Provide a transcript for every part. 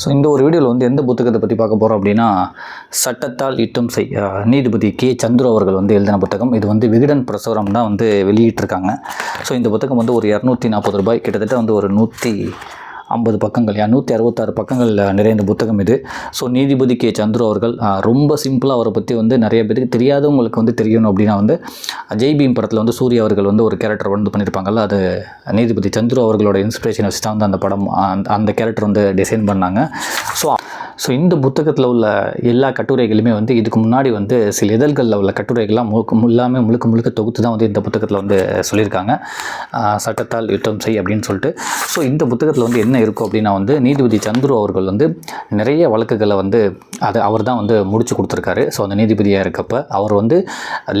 So இந்த ஒரு வீடியோவில் வந்து எந்த புத்தகத்தை பற்றி பார்க்க போகிறோம் அப்படின்னா சட்டத்தால் யுத்தம் செய் நீதிபதி கே. சந்துரு அவர்கள் வந்து எழுதின புத்தகம். இது வந்து விகடன் பிரசுரம் தான் வந்து வெளியிட்டிருக்காங்க. ஸோ இந்த புத்தகம் வந்து ஒரு இரநூத்தி நாற்பது ரூபாய். கிட்டத்தட்ட வந்து ஒரு நூற்றி ஐம்பது பக்கங்கள் யா நூற்றி அறுபத்தாறு பக்கங்கள் நிறைந்த புத்தகம் இது. ஸோ நீதிபதி கே. சந்துரு அவர்கள் ரொம்ப சிம்பிளாக அவரை பற்றி வந்து நிறைய பேருக்கு தெரியாதவங்களுக்கு வந்து தெரியணும் அப்படின்னா வந்து ஜெய் பீம் படத்தில் வந்து சூர்யா அவர்கள் வந்து ஒரு கேரக்டர் வந்து பண்ணியிருப்பாங்கல்ல அது நீதிபதி சந்துரு அவர்களோட இன்ஸ்பிரேஷன் வச்சு தான் வந்து அந்த படம் அந்த- அந்த கேரக்டர் வந்து டிசைன் பண்ணாங்க. ஸோ ஸோ இந்த புத்தகத்தில் உள்ள எல்லா கட்டுரைகளுமே வந்து இதுக்கு முன்னாடி வந்து சில இதழ்களில் உள்ள கட்டுரைகள்லாம் முழுக்க எல்லாமே முழுக்க முழுக்க தொகுத்து தான் வந்து இந்த புத்தகத்தில் வந்து சொல்லியிருக்காங்க. சட்டத்தால் யுத்தம் செய் அப்படின்னு சொல்லிட்டு. ஸோ இந்த புத்தகத்தில் வந்து என்ன இருக்கும் அப்படின்னா வந்து நீதிபதி சந்துரு அவர்கள் வந்து நிறைய வழக்குகளை வந்து அது அவர் தான் வந்து முடிச்சு கொடுத்துருக்காரு. ஸோ அந்த நீதிபதியாக இருக்கப்ப அவர் வந்து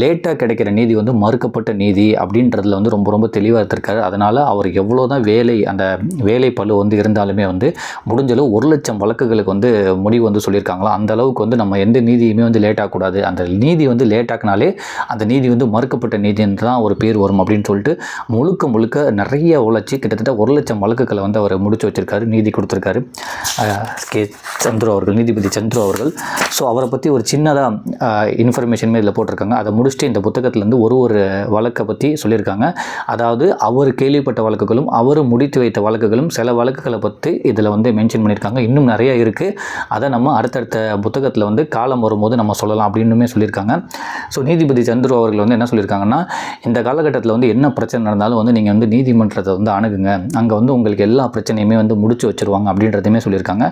லேட்டாக கிடைக்கிற நீதி வந்து மறுக்கப்பட்ட நீதி அப்படின்றதுல வந்து ரொம்ப ரொம்ப தெளிவாக இருந்திருக்காரு அதனால் அவர் எவ்வளோ தான் வேலை அந்த வேலை பழு வந்து இருந்தாலுமே வந்து முடிஞ்சளவு ஒரு லட்சம் வழக்குகளுக்கு வந்து முடிவு வந்து சொல்லியிருக்காங்களா அந்த அளவுக்கு வந்து நம்ம எந்த நீதியுமே வந்து லேட் ஆகக்கூடாது. அந்த நீதி வந்து லேட் ஆக்கினாலே அந்த நீதி வந்து மறுக்கப்பட்ட நீதின்னு தான் ஒரு பேர் வரும் அப்படின்னு சொல்லிட்டு முழுக்க முழுக்க நிறைய உழைச்சி கிட்டத்தட்ட ஒரு லட்சம் வழக்குகளை வந்து அவர் முடிச்சு வச்சிருக்காரு நீதி கொடுத்துருக்காரு. கே சந்துரு அவர்கள் நீதிபதி சந்துரு அவர்கள். ஸோ அவரை பற்றி ஒரு சின்னதாக இன்ஃபர்மேஷனுமே இதில் போட்டிருக்காங்க. அதை முடிச்சுட்டு இந்த புத்தகத்துலேருந்து ஒரு ஒரு வழக்கை பற்றி சொல்லியிருக்காங்க. அதாவது அவர் கேள்விப்பட்ட வழக்குகளும் அவர் முடித்து வைத்த வழக்குகளும் சில வழக்குகளை பற்றி இதில் வந்து மென்ஷன் பண்ணியிருக்காங்க. இன்னும் நிறைய இருக்குது அதை நம்ம அடுத்தடுத்த புத்தகத்தில் வந்து காலம் வரும்போது நம்ம சொல்லலாம் அப்படின்னுமே சொல்லியிருக்காங்க. ஸோ நீதிபதி சந்துரு அவர்கள் வந்து என்ன சொல்லியிருக்காங்கன்னா இந்த காலகட்டத்தில் வந்து என்ன பிரச்சனை நடந்தாலும் வந்து நீங்கள் வந்து நீதிமன்றத்தை வந்து அணுகுங்க. அங்கே வந்து உங்களுக்கு எல்லா பிரச்சனையுமே வந்து முடிச்சு வச்சிருவாங்க அப்படின்றதையுமே சொல்லியிருக்காங்க.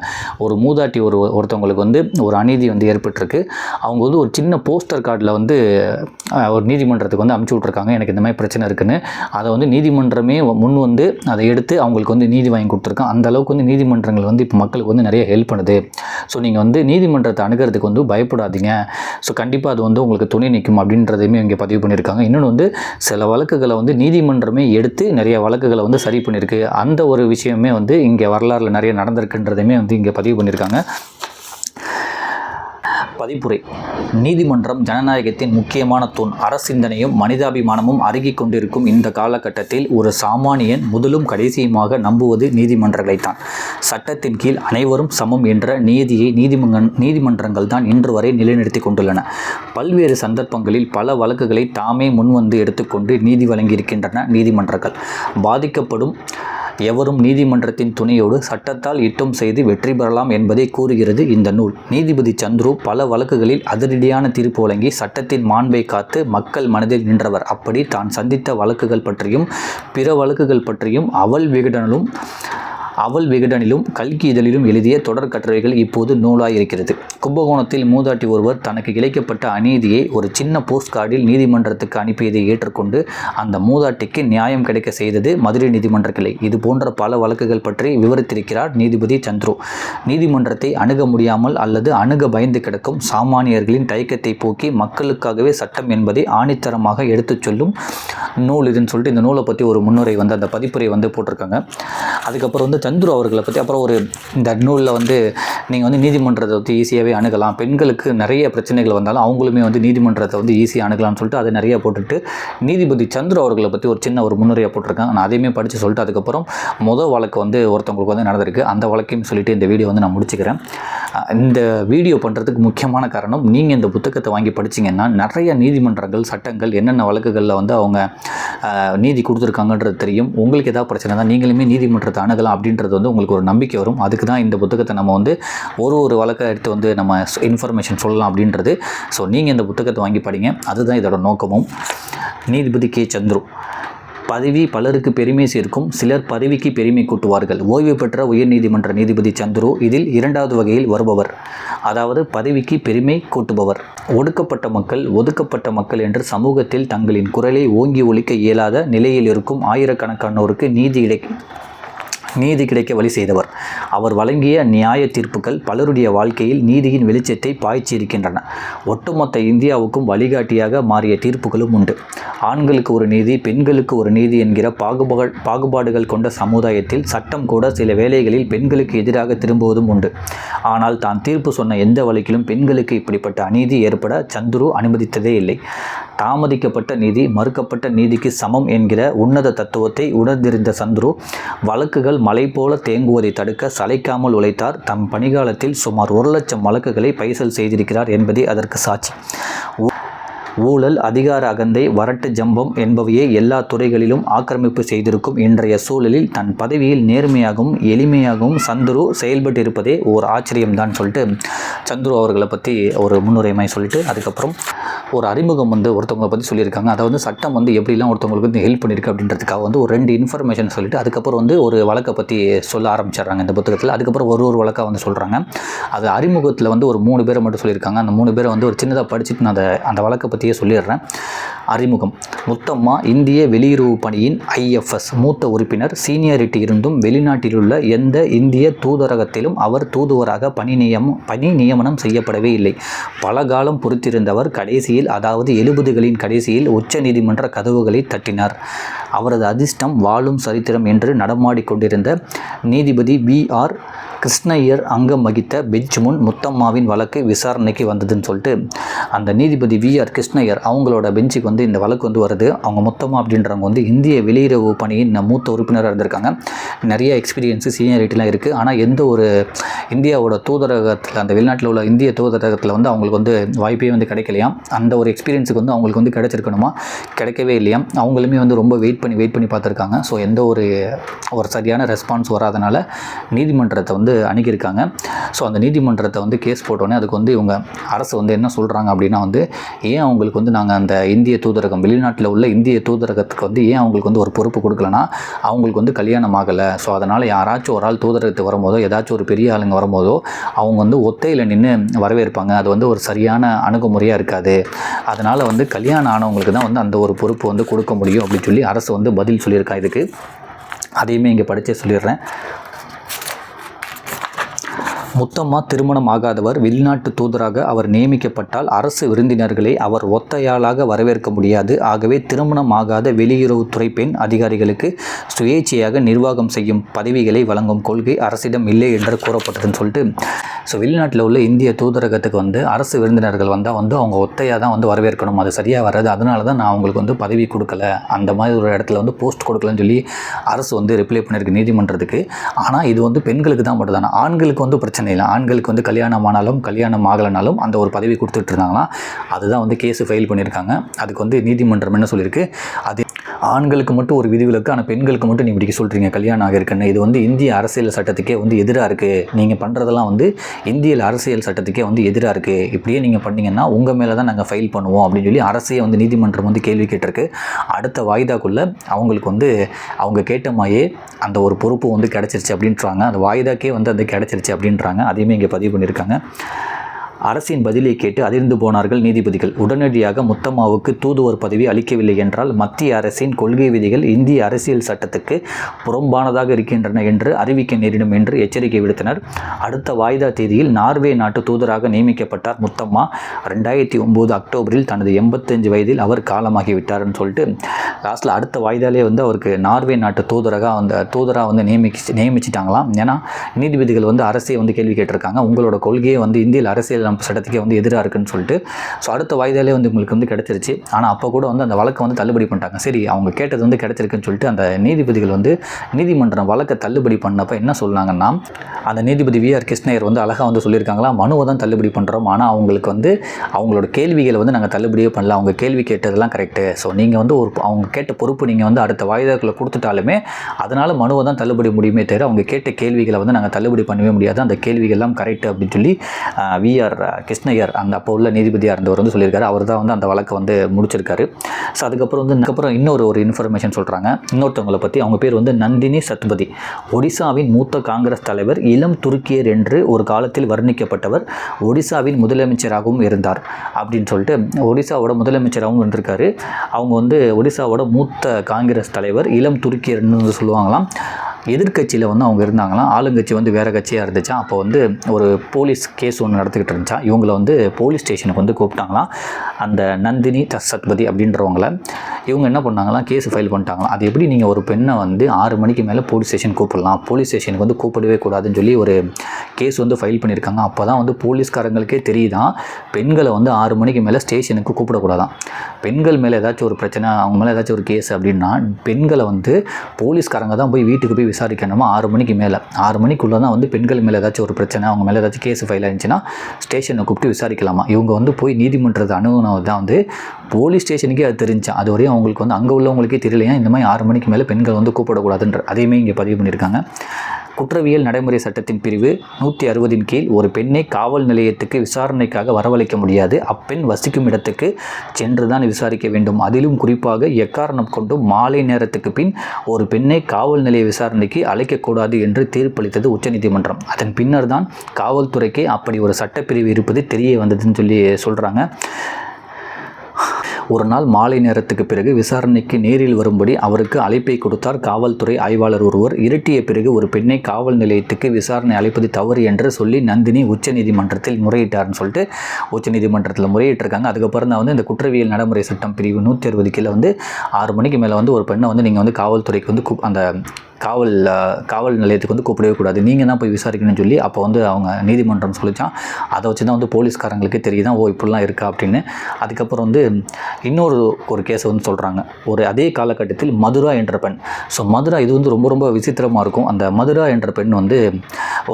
ஒரு மூதாட்டி ஒரு ஒருத்தவங்களுக்கு வந்து ஒரு அநீதி வந்து ஏற்பட்டிருக்கு. அவங்க வந்து ஒரு சின்ன போஸ்டர் கார்டில் வந்து ஒரு நீதிமன்றத்துக்கு வந்து அமுச்சு விட்ருக்காங்க எனக்கு இந்த மாதிரி பிரச்சனை இருக்குன்னு. அதை வந்து நீதிமன்றமே முன் வந்து அதை எடுத்து அவங்களுக்கு வந்து நீதி வாங்கி கொடுத்துருக்கான் அந்த அளவுக்கு வந்து நீதிமன்றங்கள் வந்து இப்போ மக்களுக்கு வந்து நிறைய ஹெல்ப் பண்ணுது. ஸோ நீங்கள் வந்து நீதிமன்றத்தை அணுகிறதுக்கு வந்து பயப்படாதீங்க. ஸோ கண்டிப்பாக அது வந்து உங்களுக்கு துணை நிற்கும் அப்படின்றதையுமே இங்கே பதிவு பண்ணியிருக்காங்க. இன்னொன்று வந்து சில வழக்குகளை வந்து நீதிமன்றமே எடுத்து நிறைய வழக்குகளை வந்து சரி பண்ணியிருக்கு. அந்த ஒரு விஷயமே வந்து இங்கே வரலாறுல நிறைய நடந்திருக்குன்றதையுமே வந்து இங்கே பதிவு பண்ணியிருக்காங்க. பதிப்புரை. நீதிமன்றம் ஜனநாயகத்தின் முக்கியமான தூண். அரசிந்தனையும் மனிதாபிமானமும் அருகிக் கொண்டிருக்கும் இந்த காலகட்டத்தில் ஒரு சாமானியன் முதலும் கடைசியுமாக நம்புவது நீதிமன்றங்களைத்தான். சட்டத்தின் கீழ் அனைவரும் சமம் என்ற நீதியை நீதிமன்ற நீதிமன்றங்கள் தான் இன்று வரை நிலைநிறுத்தி கொண்டுள்ளன. பல்வேறு சந்தர்ப்பங்களில் பல வழக்குகளை தாமே முன்வந்து எடுத்துக்கொண்டு நீதி வழங்கியிருக்கின்றன நீதிமன்றங்கள். பாதிக்கப்படும் எவரும் நீதிமன்றத்தின் துணையோடு சட்டத்தால் யுத்தம் செய்து வெற்றி பெறலாம் என்பதை கூறுகிறது இந்த நூல். நீதிபதி சந்துரு பல வழக்குகளில் அதிரடியான தீர்ப்பு வழங்கி சட்டத்தின் மாண்பை காத்து மக்கள் மனதில் நின்றவர். அப்படி தான் சந்தித்த வழக்குகள் பற்றியும் பிற வழக்குகள் பற்றியும் அவல் விகடனலும் அவள் விகடனிலும் கல்கி இதழிலும் எழுதிய தொடர் கட்டுரைகள் இப்போது நூலாயிருக்கிறது. கும்பகோணத்தில் மூதாட்டி ஒருவர் தனக்கு இழைக்கப்பட்ட அநீதியை ஒரு சின்ன போஸ்ட் கார்டில் நீதிமன்றத்துக்கு அனுப்பியதை ஏற்றுக்கொண்டு அந்த மூதாட்டிக்கு நியாயம் கிடைக்க செய்தது மதுரை நீதிமன்ற கிளை. இது போன்ற பல வழக்குகள் பற்றி விவரித்திருக்கிறார் நீதிபதி சந்துரு. நீதிமன்றத்தை அணுக முடியாமல் அல்லது அணுக பயந்து கிடக்கும் சாமானியர்களின் தயக்கத்தை போக்கி மக்களுக்காகவே சட்டம் என்பதை ஆணித்தரமாக எடுத்துச் சொல்லும் நூல் இதுன்னு சொல்லிட்டு இந்த நூலை பற்றி ஒரு முன்னுரை வந்து அந்த பதிப்புரை வந்து போட்டிருக்காங்க. அதுக்கப்புறம் வந்து சந்துரு அவர்களை பற்றி அப்புறம் ஒரு இந்த நூலில் வந்து நீங்கள் வந்து நீதிமன்றத்தை பற்றி ஈஸியாகவே அணுகலாம். பெண்களுக்கு நிறைய பிரச்சனைகள் வந்தாலும் அவங்களுமே வந்து நீதிமன்றத்தை வந்து ஈஸியாக அணுகலாம்னு சொல்லிட்டு அதை நிறைய போட்டுட்டு நீதிபதி சந்துரு அவர்களை பற்றி ஒரு சின்ன ஒரு முன்னுரையாக போட்டிருக்காங்க. நான் அதையுமே படித்து சொல்லிட்டு அதுக்கப்புறம் முதல் வழக்கு வந்து ஒருத்தவங்களுக்கு வந்து நடந்திருக்கு. அந்த வழக்கையும் சொல்லிட்டு இந்த வீடியோ வந்து நான் முடிச்சுக்கிறேன். இந்த வீடியோ பண்ணுறதுக்கு முக்கியமான காரணம் நீங்கள் இந்த புத்தகத்தை வாங்கி படிச்சீங்கன்னா நிறைய நீதிமன்றங்கள் சட்டங்கள் என்னென்ன வழக்குகளில் வந்து அவங்க நீதி கொடுத்துருக்காங்கன்றது தெரியும். உங்களுக்கு ஏதாவது பிரச்சனை தான் நீங்களுமே நீதிமன்றத்தை அணுகலாம் அப்படின்னு அப்படின்றது வந்து உங்களுக்கு ஒரு நம்பிக்கை வரும். அதுக்கு தான் இந்த புத்தகத்தை நம்ம வந்து ஒரு ஒரு வழக்கை எடுத்து வந்து நம்ம இன்ஃபர்மேஷன் சொல்லலாம் அப்படின்றது. ஸோ நீங்கள் இந்த புத்தகத்தை வாங்கி படிங்க. அதுதான் இதோட நோக்கமும். நீதிபதி கே. சந்துரு. பதவி பலருக்கு பெருமை சேர்க்கும். சிலர் பதவிக்கு பெருமை கூட்டுவார்கள். ஓய்வு பெற்ற உயர்நீதிமன்ற நீதிபதி சந்துரு இதில் இரண்டாவது வகையில் வருபவர். அதாவது பதவிக்கு பெருமை கூட்டுபவர். ஒடுக்கப்பட்ட மக்கள் ஒதுக்கப்பட்ட மக்கள் என்று சமூகத்தில் தங்களின் குரலை ஓங்கி ஒழிக்க இயலாத நிலையில் இருக்கும் ஆயிரக்கணக்கானோருக்கு நீதி இடை நீதி கிடைக்க வழி செய்தவர். அவர் வழங்கிய நியாய தீர்ப்புகள் பலருடைய வாழ்க்கையில் நீதியின் வெளிச்சத்தை பாய்ச்சியிருக்கின்றன. ஒட்டுமொத்த இந்தியாவுக்கும் வழிகாட்டியாக மாறிய தீர்ப்புகளும் உண்டு. ஆண்களுக்கு ஒரு நீதி பெண்களுக்கு ஒரு நீதி என்கிற பாகுபாடு பாகுபாடுகள் கொண்ட சமுதாயத்தில் சட்டம் கூட சில வேளைகளில் பெண்களுக்கு எதிராக திரும்புவதும் உண்டு. ஆனால் தான் தீர்ப்பு சொன்ன எந்த வழக்கிலும் பெண்களுக்கு இப்படிப்பட்ட அநீதி ஏற்பட சந்துரு அனுமதித்ததே இல்லை. தாமதிக்கப்பட்ட நீதி மறுக்கப்பட்ட நீதிக்கு சமம் என்கிற உன்னத தத்துவத்தை உணர்ந்திருந்த சந்துரு வழக்குகள் வழக்குகள் மலை போல தேங்குவதை தடுக்க சளைக்காமல் உழைத்தார். தம் பணிகாலத்தில் சுமார் ஒரு லட்சம் வழக்குகளை பைசல் செய்திருக்கிறார் என்பதே அதற்கு சாட்சி. ஊழல் அதிகார அகந்தை வரட்டு ஜம்பம் என்பவையே எல்லா துறைகளிலும் ஆக்கிரமிப்பு செய்திருக்கும் இன்றைய சூழலில் தன் பதவியில் நேர்மையாகவும் எளிமையாகவும் சந்துரு செயல்பட்டிருப்பதே ஒரு ஆச்சரியம்தான் சொல்லிட்டு சந்துரு அவர்களை பற்றி ஒரு முன்னுரைமை சொல்லிட்டு அதுக்கப்புறம் ஒரு அறிமுகம் வந்து ஒருத்தவங்களை பற்றி சொல்லியிருக்காங்க. அதாவது சட்டம் வந்து எப்படிலாம் ஒருத்தவங்களுக்கு வந்து ஹெல்ப் பண்ணியிருக்கு அப்படின்றதுக்காக வந்து ஒரு ரெண்டு இன்ஃபர்மேஷன் சொல்லிட்டு அதுக்கப்புறம் வந்து ஒரு வழக்கை பற்றி சொல்ல ஆரம்பிச்சிடுறாங்க இந்த புத்தகத்தில். அதுக்கப்புறம் ஒரு ஒரு வழக்காக வந்து சொல்கிறாங்க அது அறிமுகத்தில் வந்து ஒரு மூணு பேரை மட்டும் சொல்லியிருக்காங்க. அந்த மூணு பேரை வந்து ஒரு சின்னதாக படிச்சுட்டு நான் அதை அந்த வழக்கை பற்றி பற்றியே சொல்லிடுறேன். அறிமுகம். முத்தம்மா இந்திய வெளியுறவு பணியின் ஐஎஃப்எஸ் மூத்த உறுப்பினர் சீனியாரிட்டி இருந்தும் வெளிநாட்டிலுள்ள எந்த இந்திய தூதரகத்திலும் அவர் தூதுவராக பணி நியம் பணி நியமனம் செய்யப்படவே இல்லை. பல காலம் பொறுத்திருந்தவர் கடைசியில் அதாவது எழுபதுகளின் கடைசியில் உச்சநீதிமன்ற கதவுகளை தட்டினார். அவரது அதிர்ஷ்டம் வாழும் சரித்திரம் என்று நடமாடிக்கொண்டிருந்த நீதிபதி வி. ஆர். கிருஷ்ணய்யர் அங்கம் வகித்த பெஞ்ச் முன் முத்தம்மாவின் வழக்கு விசாரணைக்கு வந்ததுன்னு சொல்லிட்டு அந்த நீதிபதி வி. ஆர். கிருஷ்ணய்யர் அவங்களோட பெஞ்சுக்கு வந்து வந்து இந்த வழக்கு வந்து வருது. அவங்க மொத்தமாக அப்படின்றவங்க வந்து இந்திய வெளியுறவு பணியின் மூத்த உறுப்பினராக இருந்திருக்காங்க. நிறைய எக்ஸ்பீரியன்ஸு சீனியாரிட்டிலாம் இருக்குது ஆனால் எந்த ஒரு இந்தியாவோட தூதரகத்தில் அந்த வெளிநாட்டில் உள்ள இந்திய தூதரகத்தில் வந்து அவங்களுக்கு வந்து வாய்ப்பே வந்து கிடைக்கலையாம் அந்த ஒரு எக்ஸ்பீரியன்ஸுக்கு வந்து அவங்களுக்கு வந்து கிடைச்சிருக்கணுமா? கிடைக்கவே இல்லையாம் அவங்களுமே வந்து ரொம்ப வெயிட் பண்ணி வெயிட் பண்ணி பார்த்துருக்காங்க. ஸோ எந்த ஒரு ஒரு சரியான ரெஸ்பான்ஸ் வராதனால நீதிமன்றத்தை வந்து அணுகியிருக்காங்க. ஸோ அந்த நீதிமன்றத்தை வந்து கேஸ் போட்டோன்னே அதுக்கு வந்து இவங்க அரசு வந்து என்ன சொல்கிறாங்க அப்படின்னா வந்து ஏன் அவங்களுக்கு வந்து நாங்கள் அந்த இந்திய தூதரகம் வெளிநாட்டில் உள்ள இந்திய தூதரகத்துக்கு வந்து ஏன் அவங்களுக்கு வந்து ஒரு பொறுப்பு கொடுக்கலனா அவங்களுக்கு வந்து கல்யாணம் ஆகலை. ஸோ அதனால் யாராச்சும் ஒரு ஆள் தூதரகத்துக்கு வரும்போதோ ஏதாச்சும் ஒரு பெரிய ஆளுங்க வரும்போதோ அவங்க வந்து ஒத்தையில் நின்று வரவேற்பாங்க. அது வந்து ஒரு சரியான அணுகுமுறையாக இருக்காது. அதனால் வந்து கல்யாணம் ஆனவங்களுக்கு தான் வந்து அந்த ஒரு பொறுப்பு வந்து கொடுக்க முடியும் அப்படின்னு சொல்லி அரசு வந்து பதில் சொல்லியிருக்கா இதுக்கு. அதையுமே இங்கே படித்தே சொல்லிடுறேன். முத்தம்மா திருமணம் ஆகாதவர் வெளிநாட்டு தூதராக அவர் நியமிக்கப்பட்டால் அரசு விருந்தினர்களை அவர் ஒத்தையாளாக வரவேற்க முடியாது. ஆகவே திருமணம் ஆகாத வெளியுறவுத்துறை பெண் அதிகாரிகளுக்கு சுயேட்சையாக நிர்வாகம் செய்யும் பதவிகளை வழங்கும் கொள்கை அரசிடம் இல்லை என்று கூறப்பட்டதுன்னு சொல்லிட்டு ஸோ வெளிநாட்டில் உள்ள இந்திய தூதரகத்துக்கு வந்து அரசு விருந்தினர்கள் வந்தால் வந்து அவங்க ஒத்தையாக தான் வந்து வரவேற்கணும். அது சரியாக வராது. அதனால தான் நான் அவங்களுக்கு வந்து பதவி கொடுக்கல. அந்த மாதிரி ஒரு இடத்துல வந்து போஸ்ட் கொடுக்கலன்னு சொல்லி அரசு வந்து ரிப்ளை பண்ணியிருக்கு நீதிமன்றத்துக்கு. ஆனால் இது வந்து பெண்களுக்கு தான் மட்டும் தானே ஆண்களுக்கு வந்து பிரச்சனை இல்லை. ஆண்களுக்கு வந்து கல்யாணம் ஆனாலும் கல்யாணம் ஆகலைனாலும் அந்த ஒரு பதவி கொடுத்துட்டு இருந்தாங்கன்னா அதுதான் வந்து கேஸ் ஃபைல் பண்ணியிருக்காங்க. அதுக்கு வந்து நீதிமன்றம் என்ன சொல்லியிருக்கு? அது ஆண்களுக்கு மட்டும் ஒரு விதிவிலக்கு ஆனால் பெண்களுக்கு மட்டும் நீ இப்படி சொல்கிறீங்க கல்யாணம் ஆகிருக்குன்னு இது வந்து இந்திய அரசியல் சட்டத்துக்கே வந்து எதிராக இருக்குது நீங்கள் பண்ணுறதெல்லாம் வந்து இந்திய அரசியல் சட்டத்துக்கே வந்து எதிராக இருக்குது இப்படியே நீங்கள் பண்ணீங்கன்னா உங்கள் மேலே தான் நாங்கள் ஃபைல் பண்ணுவோம் அப்படின்னு சொல்லி அரசே வந்து நீதிமன்றம் வந்து கேள்வி கேட்டிருக்கு. அடுத்த வாய்தாக்குள்ளே அவங்களுக்கு வந்து அவங்க கேட்ட மாதிரியே அந்த ஒரு பொறுப்பு வந்து கிடச்சிருச்சு அப்படின்றாங்க. அந்த வாய்தாக்கே வந்து அது கிடச்சிருச்சு அப்படின்றாங்க. அதையுமே இங்கே பதிவு பண்ணியிருக்காங்க. அரசின் பதிலை கேட்டு அதிர்ந்து போனார்கள் நீதிபதிகள். உடனடியாக முத்தம்மாவுக்கு தூதுவர் பதவி அளிக்கவில்லை என்றால் மத்திய அரசின் கொள்கை விதிகள் இந்திய அரசியல் சட்டத்துக்கு புறம்பானதாக இருக்கின்றன என்று அறிவிக்க நேரிடும் என்று எச்சரிக்கை விடுத்தனர். அடுத்த வாய்தா தேதியில் நார்வே நாட்டு தூதராக நியமிக்கப்பட்டார் முத்தம்மா. ரெண்டாயிரத்தி ஒம்பது அக்டோபரில் தனது எண்பத்தஞ்சு வயதில் அவர் காலமாகிவிட்டார்னு சொல்லிட்டு லாஸ்ட்டில் அடுத்த வாய்தாலே வந்து அவருக்கு நார்வே நாட்டு தூதராக அந்த தூதராக வந்து நியமிச்சு நியமிச்சிட்டாங்களாம். ஏன்னா நீதிபதிகள் வந்து அரசை வந்து கேள்வி கேட்டிருக்காங்க. உங்களோட கொள்கையை வந்து இந்தியில் அரசியல் அமைப்பு சட்டத்துக்கே வந்து எதிராக இருக்குன்னு சொல்லிட்டு ஸோ அடுத்த வாய்தாலே வந்து உங்களுக்கு வந்து கிடச்சிருச்சு. ஆனால் அப்போ கூட வந்து அந்த வழக்கை வந்து தள்ளுபடி பண்ணிட்டாங்க. சரி அவங்க கேட்டது வந்து கிடச்சிருக்குன்னு சொல்லிட்டு அந்த நீதிபதிகள் வந்து நீதிமன்றம் வழக்கை தள்ளுபடி பண்ணப்போ என்ன சொன்னாங்கன்னா அந்த நீதிபதி வி ஆர் கிருஷ்ணயர் வந்து அழகாக வந்து சொல்லியிருக்காங்களா மனுவை தான் தள்ளுபடி பண்ணுறோம் ஆனால் அவங்களுக்கு வந்து அவங்களோட கேள்விகளை வந்து நாங்கள் தள்ளுபடியே பண்ணல. அவங்க கேள்வி கேட்டதெல்லாம் கரெக்டு ஸோ நீங்கள் வந்து ஒரு அவங்க கேட்ட பொறுப்பு நீங்கள் வந்து அடுத்த வாய்தாக்களை கொடுத்துட்டாலுமே அதனால் மனுவை தான் தள்ளுபடி முடியுமே தவிர அவங்க கேட்ட கேள்விகளை வந்து நாங்கள் தள்ளுபடி பண்ணவே முடியாது. அந்த கேள்விகள்லாம் கரெக்ட் அப்படின்னு சொல்லி விஆர் கிருஷ்ணய்யர் அந்த அப்போ உள்ள நீதிபதியாக இருந்தவர் வந்து சொல்லியிருக்காரு. அவர் தான் வந்து அந்த வழக்கை வந்து முடிச்சிருக்காரு. ஸோ அதுக்கப்புறம் வந்து அதுக்கப்புறம் இன்னொரு ஒரு இன்ஃபர்மேஷன் சொல்கிறாங்க இன்னொருத்தவங்களை பற்றி அவங்க பேர் வந்து நந்தினி சத்பதி. ஒடிசாவின் மூத்த காங்கிரஸ் தலைவர் இளம் துருக்கியர் என்று ஒரு காலத்தில் வர்ணிக்கப்பட்டவர் ஒடிசாவின் முதலமைச்சராகவும் இருந்தார் அப்படின்னு சொல்லிட்டு ஒடிசாவோட முதலமைச்சராகவும் இருந்திருக்காரு அவங்க வந்து ஒடிசாவோட மூத்த காங்கிரஸ் தலைவர் இளம் துருக்கியர்னு வந்து சொல்லுவாங்களாம். எதிர்க்கட்சியில் வந்து அவங்க இருந்தாங்கன்னா ஆளுங்கட்சி வந்து வேறு கட்சியாக இருந்துச்சா? அப்போ வந்து ஒரு போலீஸ் கேஸ் ஒன்று நடத்திக்கிட்டு இருந்துச்சா? இவங்கள வந்து போலீஸ் ஸ்டேஷனுக்கு வந்து கூப்பிட்டாங்களாம் அந்த நந்தினி சத்பதி அப்படின்றவங்கள இவங்க என்ன பண்ணாங்களாம்? Case file பண்ணிட்டாங்களாம். அது எப்படி நீங்கள் ஒரு பெண்ணை வந்து ஆறு மணிக்கு மேலே போலீஸ் ஸ்டேஷன் கூப்பிடலாம்? போலீஸ் ஸ்டேஷனுக்கு வந்து கூப்பிடவே கூடாதுன்னு சொல்லி ஒரு கேஸ் வந்து ஃபைல் பண்ணியிருக்காங்க. அப்போ தான் வந்து போலீஸ்காரங்களுக்கே தெரியுதான் பெண்களை வந்து ஆறு மணிக்கு மேலே ஸ்டேஷனுக்கு கூப்பிடக்கூடாதான். பெண்கள் மேலே ஏதாச்சும் ஒரு பிரச்சனை அவங்க மேலே ஏதாச்சும் ஒரு கேஸ் அப்படின்னா பெண்களை வந்து போலீஸ்காரங்க தான் போய் வீட்டுக்கு போய் விசாரிக்கணுமா? ஆறு மணிக்கு மேலே. ஆறு மணிக்குள்ளே தான் வந்து பெண்கள் மேலே ஏதாச்சும் ஒரு பிரச்சனை அவங்க மேலே ஏதாச்சும் கேஸ் ஃபைல் ஆயிருந்துச்சுன்னா ஸ்டேஷனை கூப்பிட்டு விசாரிக்கலாமா? இவங்க வந்து போய் நீதிமன்றத்தை அணுகுனது தான் வந்து போலீஸ் ஸ்டேஷனுக்கே அது தெரிஞ்சா அது வரையும் அவங்களுக்கு வந்து அங்கே உள்ளவங்களுக்கே தெரியலையா? இந்த மாதிரி ஆறு மணிக்கு மேலே பெண்கள் வந்து கூப்பிடக்கூடாதுன்ற அதையுமே இங்கே பதிவு பண்ணியிருக்காங்க. குற்றவியல் நடைமுறை சட்டத்தின் பிரிவு நூற்றி அறுபதின் கீழ் ஒரு பெண்ணை காவல் நிலையத்துக்கு விசாரணைக்காக வரவழைக்க முடியாது. அப்பெண் வசிக்கும் இடத்துக்கு சென்று தான் விசாரிக்க வேண்டும். அதிலும் குறிப்பாக எக்காரணம் கொண்டும் மாலை நேரத்துக்கு பின் ஒரு பெண்ணை காவல் நிலைய விசாரணைக்கு அழைக்கக்கூடாது என்று தீர்ப்பளித்தது உச்சநீதிமன்றம். அதன் பின்னர் தான் காவல்துறைக்கு அப்படி ஒரு சட்டப்பிரிவு இருப்பது தெரிய வந்ததுன்னு சொல்லி சொல்கிறாங்க ஒரு நாள் மாலை நேரத்துக்கு பிறகு விசாரணைக்கு நேரில் வரும்படி அவருக்கு அழைப்பை கொடுத்தார் காவல்துறை ஆய்வாளர் ஒருவர். இருட்டிய பிறகு ஒரு பெண்ணை காவல் நிலையத்துக்கு விசாரணை அழைப்பது தவறு என்று சொல்லி நந்தினி உச்சநீதிமன்றத்தில் முறையிட்டார்னு சொல்லிட்டு உச்சநீதிமன்றத்தில் முறையிட்டிருக்காங்க. அதுக்கப்புறம் தான் வந்து இந்த குற்றவியல் நடைமுறை சட்டம் பிரிவு நூற்றி அறுபது கீழே வந்து ஆறு மணிக்கு மேலே வந்து ஒரு பெண்ணை வந்து நீங்கள் வந்து காவல்துறைக்கு வந்து அந்த காவல் காவல் நிலையத்துக்கு வந்து கூப்பிடவே கூடாது. நீங்கள் தான் போய் விசாரிக்கணும்னு சொல்லி அப்போ வந்து அவங்க நீதிமன்றம் சொல்லித்தான் அதை வச்சு தான் வந்து போலீஸ்காரங்களுக்கு தெரியுதான் ஓ இப்படிலாம் இருக்கா அப்படின்னு. அதுக்கப்புறம் வந்து இன்னொரு ஒரு கேஸை வந்து சொல்கிறாங்க ஒரு அதே காலகட்டத்தில் மதுரா என்ற பெண். ஸோ மதுரா இது வந்து ரொம்ப ரொம்ப விசித்திரமாக இருக்கும். அந்த மதுரா என்ற பெண் வந்து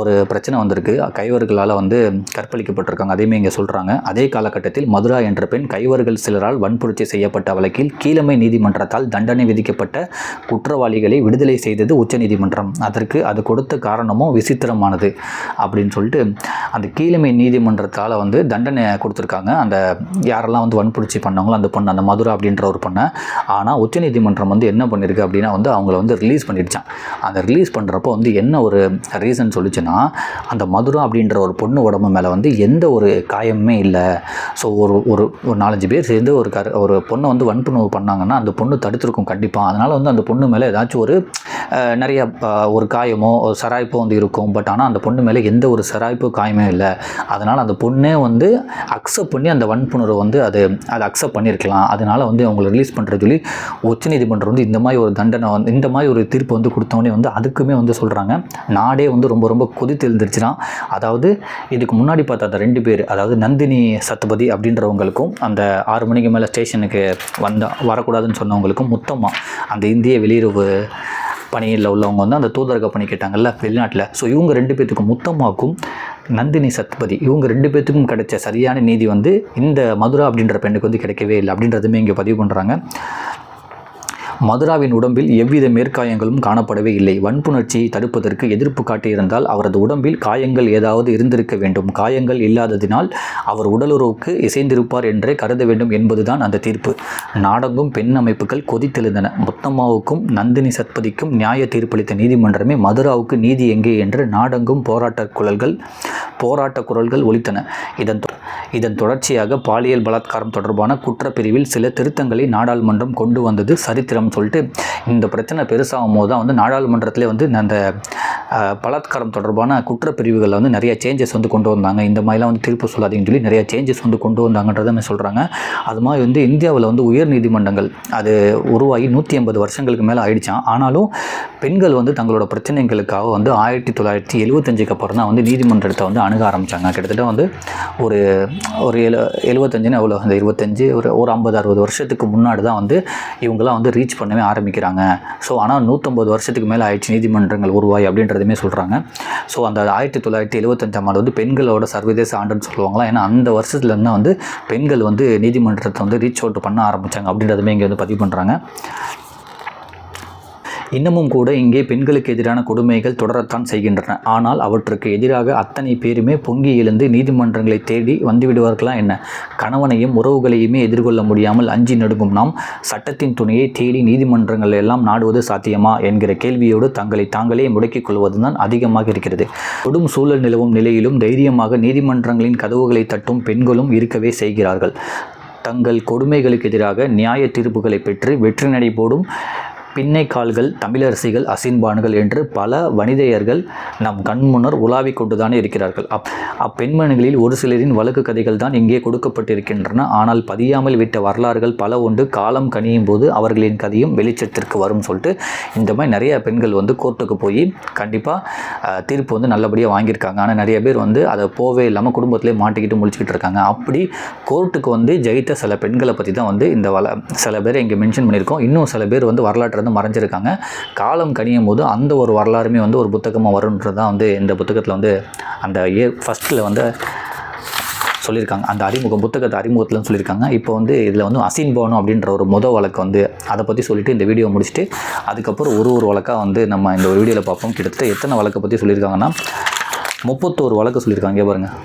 ஒரு பிரச்சனை வந்திருக்கு. கைவர்களால் வந்து கற்பழிக்கப்பட்டிருக்காங்க. அதையுமே இங்கே சொல்கிறாங்க அதே காலகட்டத்தில் மதுரா என்ற பெண் கைவர்கள் சிலரால் வன்புணர்ச்சி செய்யப்பட்ட வழக்கில் கீழமை நீதிமன்றத்தால் தண்டனை விதிக்கப்பட்ட குற்றவாளிகளை விடுதலை செய்தது உச்சநீதிமன்றம். அதற்கு அது கொடுத்த காரணமும் விசித்திரமானது அப்படின்னு சொல்லிட்டு அந்த கீழமை நீதிமன்றத்தால் வந்து தண்டனை கொடுத்துருக்காங்க. அந்த யாரெல்லாம் வந்து வன்புணர்ச்சி பண்ணாங்களோ அந்த பொண்ணு அந்த மதுரா அப்படின்ற ஒரு பொண்ணை. ஆனால் உச்சநீதிமன்றம் வந்து என்ன பண்ணியிருக்கு அப்படின்னா வந்து அவங்கள வந்து ரிலீஸ் பண்ணிடுச்சான் அந்த ரிலீஸ் பண்ணுறப்போ வந்து என்ன ஒரு ரீசன் சொல்லிச்சு இருந்துச்சுன்னா அந்த மதுரம் அப்படின்ற ஒரு பொண்ணு உடம்பு மேலே வந்து எந்த ஒரு காயமுமே இல்லை. ஸோ ஒரு ஒரு ஒரு நாலஞ்சு பேர் சேர்ந்து ஒரு கரு ஒரு பொண்ணை வந்து வன்புணர்வு பண்ணாங்கன்னா அந்த பொண்ணு தடுத்திருக்கும் கண்டிப்பாக அதனால் வந்து அந்த பொண்ணு மேலே ஏதாச்சும் ஒரு நிறைய ஒரு காயமோ ஒரு சராய்ப்போ வந்து இருக்கும். பட் ஆனால் அந்த பொண்ணு மேலே எந்த ஒரு சராய்ப்போ காயமே இல்லை. அதனால் அந்த பொண்ணே வந்து அக்செப்ட் பண்ணி அந்த வன்புணர்வை வந்து அது அதை அக்செப்ட் பண்ணியிருக்கலாம் அதனால் வந்து அவங்களை ரிலீஸ் பண்ணுற சொல்லி உச்சநீதிமன்றம் வந்து இந்த மாதிரி ஒரு தண்டனை வந்து இந்த மாதிரி ஒரு தீர்ப்பு வந்து கொடுத்தோடனே வந்து அதுக்குமே வந்து சொல்கிறாங்க நாடே வந்து ரொம்ப ரொம்ப கொதித்து எழுந்துருச்சுன்னா அதாவது இதுக்கு முன்னாடி பார்த்த அந்த ரெண்டு பேர் அதாவது நந்தினி சத்பதி அப்படின்றவங்களுக்கும் அந்த ஆறு மணிக்கு மேலே ஸ்டேஷனுக்கு வந்த வரக்கூடாதுன்னு சொன்னவங்களுக்கும் மொத்தமாக அந்த இந்திய வெளியுறவு பணியில் உள்ளவங்க வந்து அந்த தூதரக பணி கேட்டாங்கல்ல வெளிநாட்டில். ஸோ இவங்க ரெண்டு பேர்த்துக்கும் முத்தமாக்கும் நந்தினி சத்பதி இவங்க ரெண்டு பேர்த்துக்கும் கிடைச்ச சரியான நீதி வந்து இந்த மதுரா அப்படின்ற பெண்ணுக்கு வந்து கிடைக்கவே இல்லை அப்படின்றதுமே இங்கே பதிவு பண்ணுறாங்க மதுராவின் உடம்பில் எவ்வித மேற்காயங்களும் காணப்படவே இல்லை. வன்புணர்ச்சியை தடுப்பதற்கு எதிர்ப்பு காட்டியிருந்தால் அவரது உடம்பில் காயங்கள் ஏதாவது இருந்திருக்க வேண்டும். காயங்கள் இல்லாததினால் அவர் உடலுறவுக்கு இசைந்திருப்பார் என்றே கருத வேண்டும் என்பதுதான் அந்த தீர்ப்பு. நாடெங்கும் பெண் அமைப்புகள் கொதித்தெழுந்தன. முத்தம்மாவுக்கும் நந்தினி சத்பதிக்கும் நியாய தீர்ப்பளித்த நீதிமன்றமே மதுராவுக்கு நீதி எங்கே என்று நாடெங்கும் போராட்ட குரல்கள் போராட்ட குரல்கள் ஒலித்தன. இதன் இதன் தொடர்ச்சியாக பாலியல் பலாத்காரம் தொடர்பான குற்றப்பிரிவில் சில திருத்தங்களை நாடாளுமன்றம் கொண்டு வந்தது சரித்திரம் சொல்லிட்டு இந்த பிரச்சனை பெருசாகும் போது தான் வந்து நாடாளுமன்றத்திலே வந்து அந்த பலாத்காரம் தொடர்பான குற்றப்பிரிவுகளில் வந்து நிறைய சேஞ்சஸ் வந்து கொண்டு வந்தாங்க. இந்த மாதிரிலாம் வந்து தீர்ப்பு சொல்லாதீங்கன்னு சொல்லி நிறைய சேஞ்சஸ் வந்து கொண்டு வந்தாங்கன்றதை சொல்கிறாங்க அது மாதிரி வந்து இந்தியாவில் வந்து உயர் நீதிமன்றங்கள் அது உருவாகி நூற்றி ஐம்பது வருஷங்களுக்கு மேலே ஆயிடுச்சான் ஆனாலும் பெண்கள் வந்து தங்களோட பிரச்சனைகளுக்காக வந்து ஆயிரத்தி தொள்ளாயிரத்தி எழுபத்தஞ்சுக்கு அப்புறம் தான் வந்து நீதிமன்றத்தை வந்து அணுக ஆரம்பித்தாங்க கிட்டத்தட்ட வந்து ஒரு ஒரு எழு எழுபத்தஞ்சுன்னு அவ்வளோ அந்த இருபத்தஞ்சு ஒரு ஒரு ஐம்பது அறுபது வருஷத்துக்கு முன்னாடி தான் வந்து இவங்கெல்லாம் வந்து ரீச் பண்ணவே ஆரம்பிக்கிறாங்க. ஸோ ஆனால் நூற்றம்பது வருஷத்துக்கு மேலே ஆயிடுச்சு நீதிமன்றங்கள் உருவாய் அப்படின்றதுமே சொல்கிறாங்க ஸோ அந்த ஆயிரத்தி தொள்ளாயிரத்தி எழுபத்தஞ்சாம் ஆண்டு வந்து பெண்களோட சர்வதேச ஆண்டுன்னு சொல்லுவாங்களா ஏன்னா அந்த வருஷத்துலேருந்து தான் வந்து பெண்கள் வந்து நீதிமன்றத்தை வந்து ரீச் அவுட் பண்ண ஆரம்பித்தாங்க அப்படின்றதுமே இங்கே வந்து பதிவு பண்ணுறாங்க இன்னமும் கூட இங்கே பெண்களுக்கு எதிரான கொடுமைகள் தொடரத்தான் செய்கின்றன. ஆனால் அவற்றுக்கு எதிராக அத்தனை பேருமே பொங்கி எழுந்து நீதிமன்றங்களை தேடி வந்துவிடுவார்களா என்ன? கணவனையும் உறவுகளையுமே எதிர்கொள்ள முடியாமல் அஞ்சி நடுங்கும் நாம் சட்டத்தின் துணையை தேடி நீதிமன்றங்கள் எல்லாம் நாடுவது சாத்தியமா என்கிற கேள்வியோடு தங்களை தாங்களே முடக்கிக் கொள்வதுதான் அதிகமாக இருக்கிறது. கொடும் சூழல் நிலவும் நிலையிலும் தைரியமாக நீதிமன்றங்களின் கதவுகளை தட்டும் பெண்களும் இருக்கவே செய்கிறார்கள். தங்கள் கொடுமைகளுக்கு எதிராக நியாய தீர்ப்புகளை பெற்று வெற்றி நடை போடும் பின்னை கால்கள் தமிழரசிகள் அசின்பான்கள் என்று பல வனிதையர்கள் நம் கண்முன்னர் உலாவிக் கொண்டுதானே இருக்கிறார்கள். அப் அப்பெண்மணிகளில் ஒரு சிலரின் வழக்கு கதைகள் தான் இங்கே கொடுக்கப்பட்டிருக்கின்றன. ஆனால் பதியாமல் விட்ட வரலாறுகள் பல உண்டு. காலம் கனியும் போது அவர்களின் கதையும் வெளிச்சத்திற்கு வரும் சொல்லிட்டு இந்த மாதிரி நிறைய பெண்கள் வந்து கோர்ட்டுக்கு போய் கண்டிப்பாக தீர்ப்பு வந்து நல்லபடியாக வாங்கியிருக்காங்க. ஆனால் நிறைய பேர் வந்து அதை போவே இல்லாமல் குடும்பத்திலே மாட்டிக்கிட்டு முழிச்சிக்கிட்டு இருக்காங்க. அப்படி கோர்ட்டுக்கு வந்து ஜெயித்த சில பெண்களை பற்றி தான் வந்து இந்த வள சில பேர் இங்கே மென்ஷன் பண்ணியிருக்கோம். இன்னும் சில பேர் வந்து வரலாற்று வந்து மறைஞ்சிருக்காங்க. காலம் கனியும் போது அந்த ஒரு வரலாறுமே வந்து ஒரு புத்தகமாக வரும்ன்றது தான் வந்து இந்த புத்தகத்தில் வந்து அந்த ஏ ஃபஸ்ட்டில் வந்து சொல்லியிருக்காங்க. அந்த அறிமுகம் புத்தகத்தை அறிமுகத்தில் சொல்லியிருக்காங்க. இப்போ வந்து இதில் வந்து அசின் போகணும் அப்படின்ற ஒரு முத வழக்கு வந்து அதை பற்றி சொல்லிவிட்டு இந்த வீடியோ முடிச்சுட்டு அதுக்கப்புறம் ஒரு ஒரு வழக்காக வந்து நம்ம இந்த ஒரு வீடியோவில் பார்ப்போம். கிட்டத்தட்ட எத்தனை வழக்கை பற்றி சொல்லியிருக்காங்கன்னா முப்பத்தோரு வழக்கு சொல்லியிருக்காங்க. பாருங்கள்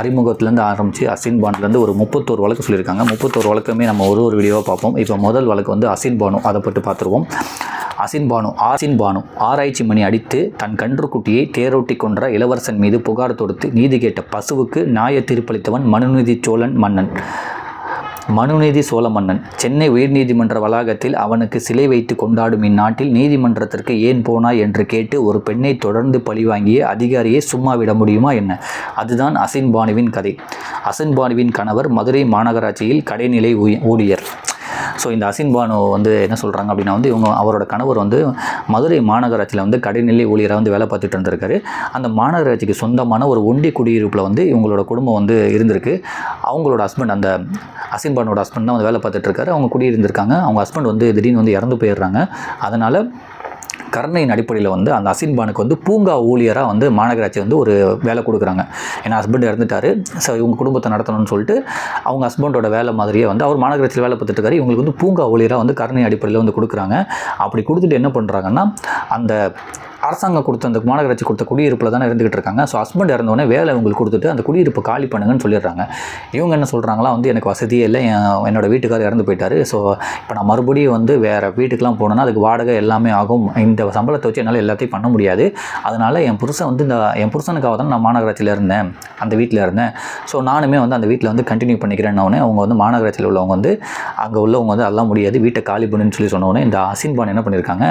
அறிமுகத்துலேருந்து ஆரம்பித்து அசின் பான்லேருந்து ஒரு முப்பத்தோரு வழக்கு சொல்லியிருக்காங்க. முப்பத்தோரு வழக்குமே நம்ம ஒரு ஒரு வீடியோவாக பார்ப்போம். இப்போ முதல் வழக்கு வந்து அசின் பானு அதை பற்றி பார்த்துருவோம். அசின் பானு ஆசின் பானு ஆராய்ச்சி மணி அடித்து தன் கன்றுக்குட்டியை தேரோட்டி கொன்ற இளவரசன் மீது புகார் தொடுத்து நீதி கேட்ட பசுவுக்கு நியாய தீர்ப்பளித்தவன் மனுநீதி சோழன் மன்னன். மனுநீதி சோழ மன்னன் சென்னை உயர்நீதிமன்ற வளாகத்தில் அவனுக்கு சிலை வைத்து கொண்டாடும் இந்நாட்டில் நீதிமன்றத்திற்கு ஏன் போனாய் என்று கேட்டு ஒரு பெண்ணை தொடர்ந்து பழிவாங்கிய அதிகாரியை சும்மா விட முடியுமா என்ன? அதுதான் அசின் பானுவின் கதை. அசின் பானுவின் கணவர் மதுரை மாநகராட்சியில் கடைநிலை ஊழியர். ஸோ இந்த அசின் பானு வந்து என்ன சொல்கிறாங்க அப்படின்னா வந்து இவங்க அவரோட கணவர் வந்து மதுரை மாநகராட்சியில் வந்து கடைநிலை ஊழியராக வந்து வேலை பார்த்துட்டு இருந்திருக்காரு. அந்த மாநகராட்சிக்கு சொந்தமான ஒரு ஒண்டி குடியிருப்பில் வந்து இவங்களோட குடும்பம் வந்து இருந்திருக்கு. அவங்களோட ஹஸ்பண்ட் அந்த அசின் பானோட ஹஸ்பண்ட் தான் வந்து வேலை பார்த்துட்டு இருக்காரு. அவங்க குடியிருந்திருக்காங்க. அவங்க ஹஸ்பண்ட் வந்து திடீர்னு வந்து இறந்து போயிடுறாங்க. அதனால் கருணையின் அடிப்படையில் வந்து அந்த அசின்பானுக்கு வந்து பூங்கா ஊழியராக வந்து மாநகராட்சி வந்து ஒரு வேலை கொடுக்குறாங்க. ஏன்னா ஹஸ்பண்ட் இறந்துட்டாரு. ஸோ இவங்க குடும்பத்தை நடத்தணும்னு சொல்லிட்டு அவங்க ஹஸ்பண்டோட வேலை மாதிரியே வந்து அவர் மாநகராட்சியில் வேலை பார்த்துட்டு இருக்காரு. இவங்களுக்கு வந்து பூங்கா ஊழியராக வந்து கருணை அடிப்படையில் வந்து கொடுக்குறாங்க. அப்படி கொடுத்துட்டு என்ன பண்ணுறாங்கன்னா அந்த அரசாங்கம் கொடுத்த அந்த மாநகராட்சி கொடுத்த குடியிருப்பில் தானே இருந்துகிட்டு இருக்காங்க. ஸோ ஹஸ்பண்ட் இறந்தோடனே வேலை இவங்களுக்கு கொடுத்துட்டு அந்த குடியிருப்பு காலி பண்ணுங்கன்னு சொல்லிடுறாங்க. இவங்க என்ன சொல்கிறாங்களா வந்து எனக்கு வசதியே இல்லை. என்னோடய வீட்டுக்காரர் இறந்து போயிட்டாரு. ஸோ இப்போ நான் மறுபடியும் வந்து வேறு வீட்டுக்கெலாம் போனேன்னா அதுக்கு வாடகை எல்லாமே ஆகும். இந்த சம்பளத்தை வச்சு என்னால் எல்லாத்தையும் பண்ண முடியாது. அதனால் என் புருஷன் வந்து இந்த என் புருஷனுக்காக தான் நான் மாநகராட்சியில் இருந்தேன். அந்த வீட்டில் இருந்தேன். ஸோ நானுமே வந்து அந்த வீட்டில் வந்து கண்டினியூ பண்ணிக்கிறேன்னு அவங்க வந்து மாநகராட்சியில் உள்ளவங்க வந்து அங்கே உள்ளவங்க வந்து அதெல்லாம் முடியாது. வீட்டை காலி பண்ணுன்னு சொல்லி சொன்னோடனே இந்த அசின்பான் என்ன பண்ணியிருக்காங்க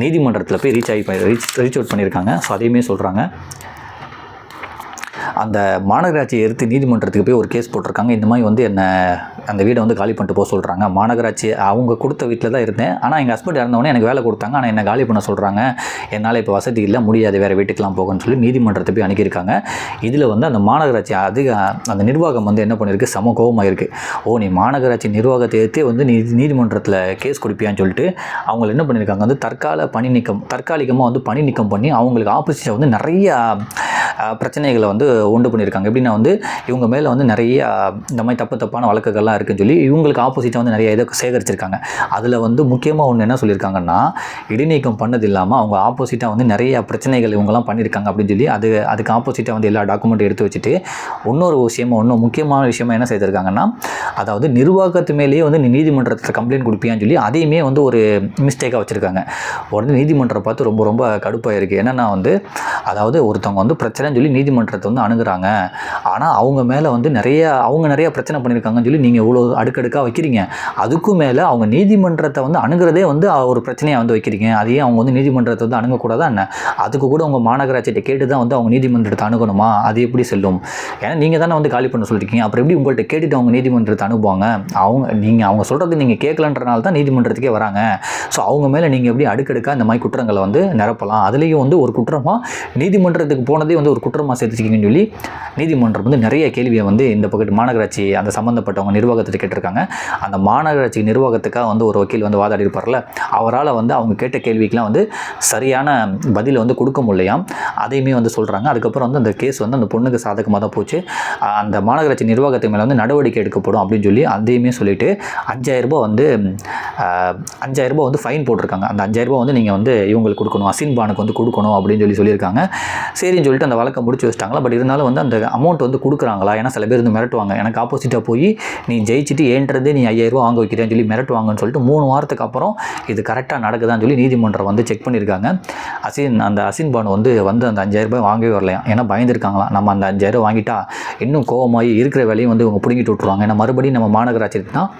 நீதிமன்றத்தில் போய் ரீச் ஆகி ரீச் ரீச் அவுட் பண்ணியிருக்காங்க. ஸோ அதையுமே சொல்கிறாங்க அந்த மாநகராட்சியை எதிர்த்து நீதிமன்றத்துக்கு போய் ஒரு கேஸ் போட்டிருக்காங்க. இந்த மாதிரி வந்து என்னை அந்த வீடை வந்து காலி பண்ணிட்டு போக சொல்கிறாங்க மாநகராட்சி அவங்க கொடுத்த வீட்டில் தான் இருந்தேன். ஆனால் எங்கள் ஹஸ்பண்ட் இறந்தவொடனே எனக்கு வேலை கொடுத்தாங்க. ஆனால் என்னை காலி பண்ண சொல்கிறாங்க என்னால் இப்போ வசதி இல்லை முடியாது. வேறு வீட்டுக்கெலாம் போகணும்னு சொல்லி நீதிமன்றத்தை போய் அணுகியிருக்காங்க. இதில் வந்து அந்த மாநகராட்சி அதிக அந்த நிர்வாகம் வந்து என்ன பண்ணியிருக்கு? சம கோபமாக இருக்குது ஓ நீ மாநகராட்சி நிர்வாகத்தை எடுத்து வந்து நீ நீதிமன்றத்தில் கேஸ் கொடுப்பியான்னு சொல்லிட்டு அவங்க என்ன பண்ணியிருக்காங்க? வந்து தற்கால பணி நீக்கம் தற்காலிகமாக வந்து பணி நீக்கம் பண்ணி அவங்களுக்கு ஆப்போசிட்டாக வந்து நிறைய பிரச்சனைகளை வந்து உண்டு பண்ணியிருக்காங்க. எப்படின்னா வந்து இவங்க மேலே வந்து நிறைய இந்த மாதிரி தப்பு தப்பான வழக்குகள்லாம் இருக்குன்னு சொல்லி இவங்களுக்கு ஆப்போசிட்டாக வந்து நிறைய இதை சேகரிச்சிருக்காங்க. அதில் வந்து முக்கியமாக ஒன்று என்ன சொல்லியிருக்காங்கன்னா இடைநீக்கம் பண்ணது இல்லாமல் அவங்க ஆப்போசிட்டாக வந்து நிறைய பிரச்சனைகள் இவங்கெல்லாம் பண்ணியிருக்காங்க அப்படின்னு சொல்லி அது அதுக்கு ஆப்போசிட்டாக வந்து எல்லா டாக்குமெண்ட்டும் எடுத்து வச்சுட்டு இன்னொரு விஷயமா இன்னும் முக்கியமான விஷயமா என்ன செய்திருக்காங்கன்னா அதாவது நிர்வாகத்து மேலேயே வந்து நீதிமன்றத்தில் கம்ப்ளைண்ட் கொடுப்பியான்னு சொல்லி அதையுமே வந்து ஒரு மிஸ்டேக்காக வச்சுருக்காங்க. உடனே நீதிமன்றம் பார்த்து ரொம்ப ரொம்ப கடுப்பாக இருக்குது என்னென்னா வந்து அதாவது ஒருத்தவங்க வந்து பிரச்சனைன்னு சொல்லி நீதிமன்றத்தை வந்து அணுகிறாங்க. ஆனால் அவங்க மேலே வந்து நிறைய அவங்க நிறைய பிரச்சனை பண்ணியிருக்காங்கன்னு சொல்லி நீங்கள் இவ்வளோ அடுக்கடுக்காக வைக்கிறீங்க. அதுக்கும் மேலே அவங்க நீதிமன்றத்தை வந்து அணுகிறதே வந்து ஒரு பிரச்சனையாக வந்து வைக்கிறீங்க. அதையும் அவங்க வந்து நீதிமன்றத்தை வந்து அணுகக்கூடாதா என்ன? அதுக்கு கூட அவங்க மாநகராட்சியிட்ட கேட்டு தான் வந்து அவங்க நீதிமன்றத்தை அணுகணுமா? அது எப்படி செல்லும்? ஏன்னா நீங்கள் தானே வந்து காலி பண்ண சொல்லியிருக்கீங்க அப்புறம் எப்படி உங்கள்கிட்ட கேட்டுட்டு அவங்க நீதிமன்றத்தை அனுப்புவாங்க அவங்க நீங்கள் அவங்க சொல்கிறது நீங்கள் கேட்கலன்றனால தான் நீதிமன்றத்துக்கே வராங்க. ஸோ அவங்க மேலே நீங்கள் எப்படி அடுக்கடுக்காக இந்த மாதிரி குற்றங்களை வந்து நிரப்பலாம்? அதுலேயும் வந்து ஒரு குற்றமாக நீதிமன்றத்துக்கு போனதே வந்து ஒரு குற்றமாக சேர்த்துச்சிக்கிங்கன்னு சொல்லி நீதிமன்றம் வந்து நிறைய கேள்வியை வந்து இந்த பக்கத்து மாநகராட்சி அந்த சம்மந்தப்பட்டவங்க நிர்வாகத்தை கேட்டிருக்காங்க. அந்த மாநகராட்சி நிர்வாகத்துக்காக வந்து ஒரு வக்கீல் வந்து வாதாடி இருப்பார்ல அவரால் வந்து அவங்க கேட்ட கேள்விக்கெலாம் வந்து சரியான பதில் வந்து கொடுக்க முடியலையாம் அதையுமே வந்து சொல்கிறாங்க அதுக்கப்புறம் வந்து அந்த கேஸ் வந்து அந்த பொண்ணுக்கு சாதகமாக தான் போச்சு. அந்த மாநகராட்சி நிர்வாகத்து மேலே வந்து நடவடிக்கை எடுக்கப்படும் அப்படின்னு சொல்லி அதையுமே சொல்லிட்டு அஞ்சாயிரரூபா வந்து அஞ்சாயிரரூபா வந்து ஃபைன் போட்டிருக்காங்க. அந்த அஞ்சாயிரம் ரூபாய் வந்து நீங்கள் வந்து இவங்களுக்கு கொடுக்கணும். அசின் பானுக்கு வந்து கொடுக்கணும் அப்படின்னு சொல்லி சொல்லியிருக்காங்க. சரின்னு சொல்லிட்டு அந்த வழக்கை முடிச்சு வச்சிட்டாங்களா? பட் இருந்தாலும் வந்து அந்த அமௌண்ட் வந்து கொடுக்குறாங்களா? ஏன்னா சில பேர் வந்து மிரட்டுவாங்க. எனக்கு ஆப்போசிட்டாக போய் நீ ஜெயிச்சுட்டு ஏன்றதே நீ ஐயாயிரரூவா வாங்க வைக்கிறேன்னு சொல்லி மிரட்டுவாங்கன்னு சொல்லிட்டு மூணு வாரத்துக்கு அப்புறம் இது கரெக்டாக நடக்குதான்னு சொல்லி நீதிமன்றம் வந்து செக் பண்ணியிருக்காங்க. அசின் அந்த அசின் பானு வந்து வந்து அந்த அஞ்சாயிரம் ரூபாய் வாங்கவே வரலையாம் ஏன்னா பயந்துருக்காங்களாம் நம்ம அந்த அஞ்சாயிரம் வாங்கிட்டா இன்னும் கோவமாகி இருக்கிற வேலையும் வந்து இவங்க பிடுங்கிட்டு விட்ருவாங்க ஏன்னா மறுபடியும் நம்ம மாநகராட்சிக்கு தான்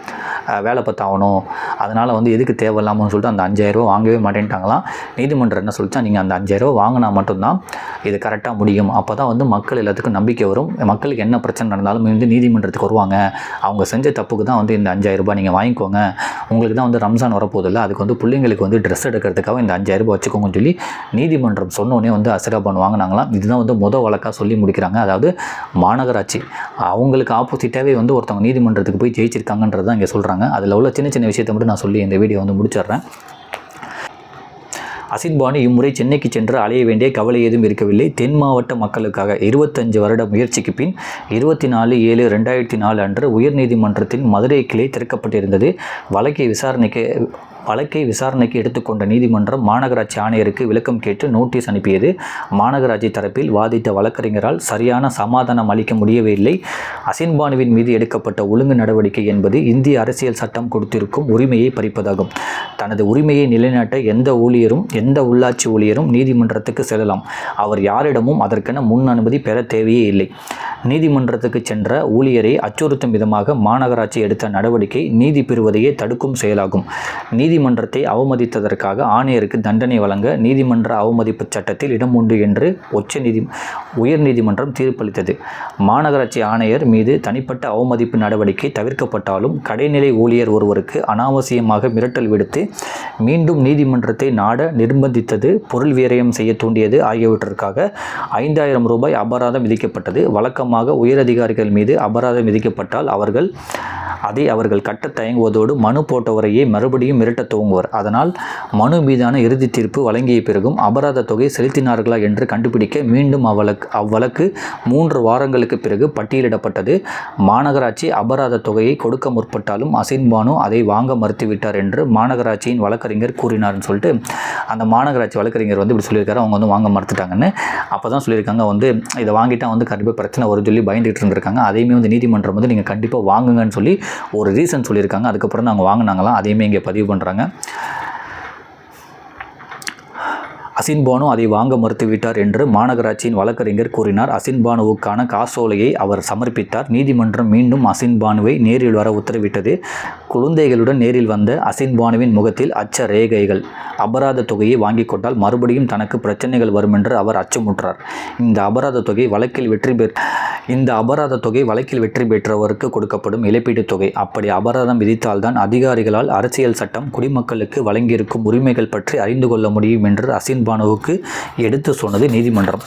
வேலை பார்த்தாகணும் அதனால் வந்து எதுக்கு தேவையில்லாமல்னு சொல்லிட்டு அந்த அஞ்சாயிரரூவா வாங்கவே மாட்டேன்ட்டாங்களாம் நீதிமன்றம் என்ன சொல்லிச்சா நீங்கள் அந்த அஞ்சாயிரரூவா வாங்கினா மட்டும்தான் இது கரெக்டாக முடியும். அப்போ தான் வந்து மக்கள் எல்லாத்துக்கும் நம்பிக்கை வரும். மக்களுக்கு என்ன பிரச்சனை நடந்தாலும் வந்து நீதிமன்றத்துக்கு வருவாங்க. அவங்க செஞ்ச தப்புக்கு தான் வந்து இந்த அஞ்சாயிரம் ரூபாய் நீங்கள் வாங்கிக்கோங்க. உங்களுக்கு தான் வந்து ரம்ஜான் வரப்போதில்ல அதுக்கு வந்து பிள்ளைங்களுக்கு வந்து ட்ரெஸ் எடுக்கிறதுக்காக இந்த அஞ்சாயிரம் ரூபாய் வச்சுக்கோங்கன்னு சொல்லி நீதிமன்றம் சொன்னோடனே வந்து அசிராபான் வாங்கினாங்களாம் இதுதான் வந்து முத வழக்காக சொல்லி முடிக்கிறாங்க. அதாவது மாநகராட்சி அவங்களுக்கு ஆப்போசிட்டாகவே வந்து ஒருத்தவங்க நீதிமன்றத்துக்கு போய் ஜெயிச்சிருக்காங்கன்றது தான் இங்கே சொல்கிறாங்க அதில் உள்ள சின்ன சின்ன விஷயத்தை மட்டும் நான் சொல்லி இந்த வீடியோ வந்து முடிச்சிடுறேன். அசித் பானு இம்முறை சென்னைக்கு சென்று அலைய வேண்டிய கவலை ஏதும் இருக்கவில்லை. தென் மாவட்ட மக்களுக்காக இருபத்தஞ்சு வருட முயற்சிக்கு பின் இருபத்தி நாலு ஏழு ரெண்டாயிரத்தி நாலு அன்று உயர்நீதிமன்றத்தின் மதுரை கிளை திறக்கப்பட்டிருந்தது. வழக்கை விசாரணைக்கு வழக்கை விசாரணைக்கு எடுத்துக்கொண்ட நீதிமன்றம் மாநகராட்சி ஆணையருக்கு விளக்கம் கேட்டு நோட்டீஸ் அனுப்பியது. மாநகராட்சி தரப்பில் வாதிட்ட வழக்கறிஞரால் சரியான சமாதானம் அளிக்க முடியவில்லை. இல்லை அசின்பானுவின் மீது எடுக்கப்பட்ட ஒழுங்கு நடவடிக்கை என்பது இந்திய அரசியல் சட்டம் கொடுத்திருக்கும் உரிமையை பறிப்பதாகும். தனது உரிமையை நிலைநாட்ட எந்த ஊழியரும் எந்த உள்ளாட்சி ஊழியரும் நீதிமன்றத்துக்கு செல்லலாம். அவர் யாரிடமும் அதற்கென முன் அனுமதி பெற தேவையே இல்லை. நீதிமன்றத்துக்கு சென்ற ஊழியரை அச்சுறுத்தும் விதமாக மாநகராட்சி எடுத்த நடவடிக்கை நீதி பெறுவதையே தடுக்கும் செயலாகும். நீதிமன்றத்தை அவமதித்ததற்காக ஆணையருக்கு தண்டனை வழங்க நீதிமன்ற அவமதிப்பு சட்டத்தில் இடம் உண்டு என்று உச்ச நீதி உயர் நீதிமன்றம் தீர்ப்பளித்தது. மாநகராட்சி ஆணையர் மீது தனிப்பட்ட அவமதிப்பு நடவடிக்கை தவிர்க்கப்பட்டாலும் கடைநிலை ஊழியர் ஒருவருக்கு அனாவசியமாக மிரட்டல் விடுத்து மீண்டும் நீதிமன்றத்தை நாட நிர்பந்தித்தது பொருள் விரயம் செய்ய தூண்டியது ஆகியவற்றிற்காக ஐந்தாயிரம் ரூபாய் அபராதம் விதிக்கப்பட்டது. வழக்கம் வழக்கமாக உயரதிகாரிகள் மீது அபராதம் விதிக்கப்பட்டால் அவர்கள் அதை அவர்கள் கட்ட தயங்குவதோடு மனு போட்டவரையே மறுபடியும் மிரட்ட துவங்குவர். அதனால் மனு மீதான இறுதி தீர்ப்பு வழங்கிய பிறகும் அபராத தொகை செலுத்தினார்களா என்று கண்டுபிடிக்க மீண்டும் அவ்வழக்கு அவ்வழக்கு மூன்று வாரங்களுக்கு பிறகு பட்டியலிடப்பட்டது. மாநகராட்சி அபராத தொகையை கொடுக்க முற்பட்டாலும் அசின் பானு அதை வாங்க மறுத்துவிட்டார் என்று மாநகராட்சியின் வழக்கறிஞர் கூறினார்னு சொல்லிட்டு அந்த மாநகராட்சி வழக்கறிஞர் வந்து இப்படி சொல்லியிருக்காரு. அவங்க வந்து வாங்க மறுத்துட்டாங்கன்னு. அப்போ தான் சொல்லியிருக்காங்க. வந்து இதை வாங்கிட்டா வந்து கண்டிப்பாக பிரச்சனை வரும் சொல்லி பயந்துகிட்டு இருந்திருக்காங்க. அதையுமே வந்து நீதிமன்றம் வந்து நீங்கள் கண்டிப்பாக வாங்குங்கன்னு சொல்லி ஒரு ரீசன் சொல்லியிருக்காங்க. அதுக்கப்புறம் தான் அவங்க வாங்கினாங்களாம். அதையுமே இங்கே பதிவு பண்ணுறாங்க அசின்பானு அதை வாங்க மறுத்துவிட்டார் என்று மாநகராட்சியின் வழக்கறிஞர் கூறினார். அசின்பானுவுக்கான காசோலையை அவர் சமர்ப்பித்தார். நீதிமன்றம் மீண்டும் அசின்பானுவை நேரில் வர உத்தரவிட்டது. குழந்தைகளுடன் நேரில் வந்த அசின்பானுவின் முகத்தில் அச்ச ரேகைகள் அபராத தொகையை வாங்கிக் கொண்டால் மறுபடியும் தனக்கு பிரச்சனைகள் வரும் என்று அவர் அச்சமுற்றார் இந்த அபராத தொகை வழக்கில் வெற்றி பெற் இந்த அபராத தொகை வழக்கில் வெற்றி பெற்றவருக்கு கொடுக்கப்படும் இழப்பீட்டுத் தொகை. அப்படி அபராதம் விதித்தால்தான் அதிகாரிகளால் அரசியல் சட்டம் குடிமக்களுக்கு வழங்கியிருக்கும் உரிமைகள் பற்றி அறிந்து கொள்ள முடியும் என்று அசின் பானுவுக்கு எடுத்து சொன்னது நீதிமன்றம்.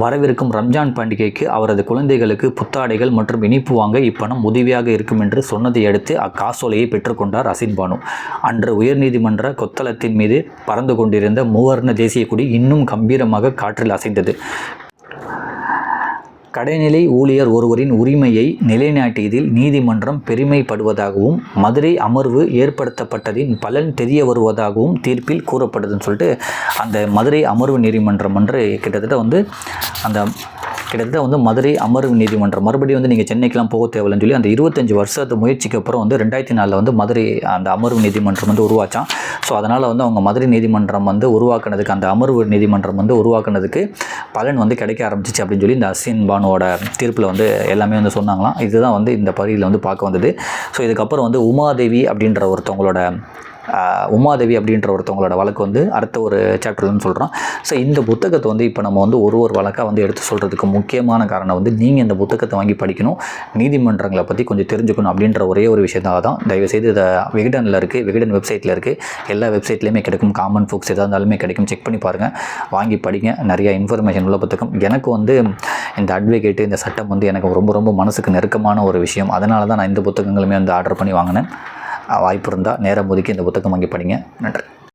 வரவிருக்கும் ரம்ஜான் பண்டிகைக்கு அவரது குழந்தைகளுக்கு புத்தாடைகள் மற்றும் இனிப்பு வாங்க இப்பணம் உதவியாக இருக்கும் என்று சொன்னதை அடுத்து அக்காசோலையை பெற்றுக்கொண்டார் அசின் பானு. அன்று உயர்நீதிமன்ற கொத்தளத்தின் மீது பறந்து கொண்டிருந்த மூவர்ண தேசிய கொடி இன்னும் கம்பீரமாக காற்றில் அசைந்தது. கடைநிலை ஊழியர் ஒருவரின் உரிமையை நிலைநாட்டியதில் நீதிமன்றம் பெருமைப்படுவதாகவும் மதுரை அமர்வு ஏற்படுத்தப்பட்டதின் பலன் தெரிய வருவதாகவும் தீர்ப்பில் கூறப்படுதுன்னு சொல்லிட்டு அந்த மதுரை அமர்வு நீதிமன்றம் என்று கிட்டத்தட்ட வந்து அந்த கிட்டத்தட்ட வந்து மதுரை அமர்வு நீதிமன்றம். மறுபடியும் வந்து நீங்கள் சென்னைக்கெலாம் போக தேவையில்லைன்னு சொல்லி அந்த இருபத்தஞ்சு வருஷத்து முயற்சிக்கு அப்புறம் வந்து ரெண்டாயிரத்தி நாலில் வந்து மதுரை அந்த அமர்வு நீதிமன்றம் வந்து உருவாச்சான். ஸோ அதனால் வந்து அவங்க மதுரை நீதிமன்றம் வந்து உருவாக்குனதுக்கு அந்த அமர்வு நீதிமன்றம் வந்து உருவாக்குனதுக்கு பலன் வந்து கிடைக்க ஆரம்பிச்சிச்சு அப்படின்னு சொல்லி இந்த அசின் பானுவோட தீர்ப்பில் வந்து எல்லாமே வந்து சொன்னாங்களாம். இதுதான் வந்து இந்த பகுதியில் வந்து பார்க்க வந்தது. ஸோ இதுக்கப்புறம் வந்து உமாதேவி அப்படின்ற ஒருத்தவங்களோட உமாதேவி அப்படின்ற ஒருத்தவங்களோட வழக்கு வந்து அடுத்த ஒரு சாப்டர்லன்னு சொல்கிறோம் ஸோ இந்த புத்தகத்தை வந்து இப்போ நம்ம வந்து ஒரு ஒரு வழக்காக வந்து எடுத்து சொல்கிறதுக்கு முக்கியமான காரணம் வந்து நீங்கள் இந்த புத்தகத்தை வாங்கி படிக்கணும் நீதிமன்றங்களை பற்றி கொஞ்சம் தெரிஞ்சுக்கணும் அப்படின்ற ஒரே ஒரு விஷயத்தாக தான் தயவுசெய்து இதை விகடனில் இருக்குது விகடன் வெப்சைட்டில் இருக்குது எல்லா வெப்சைட்லேயுமே கிடைக்கும். காமன் ஃபுக்ஸ் எதாக இருந்தாலுமே கிடைக்கும். செக் பண்ணி பாருங்கள் வாங்கி படிங்க. நிறையா இன்ஃபர்மேஷன் உள்ள புத்தகம். எனக்கு வந்து இந்த அட்வொகேட்டு இந்த சட்டம் வந்து எனக்கு ரொம்ப ரொம்ப மனசுக்கு நெருக்கமான ஒரு விஷயம். அதனால தான் நான் இந்த புத்தகங்களுமே வந்து ஆர்டர் பண்ணி வாங்கினேன். வாய்ப்பு இருந்தால் நேரம் ஒதுக்கி இந்த புத்தகம் வாங்கி படிங்க. நன்றி.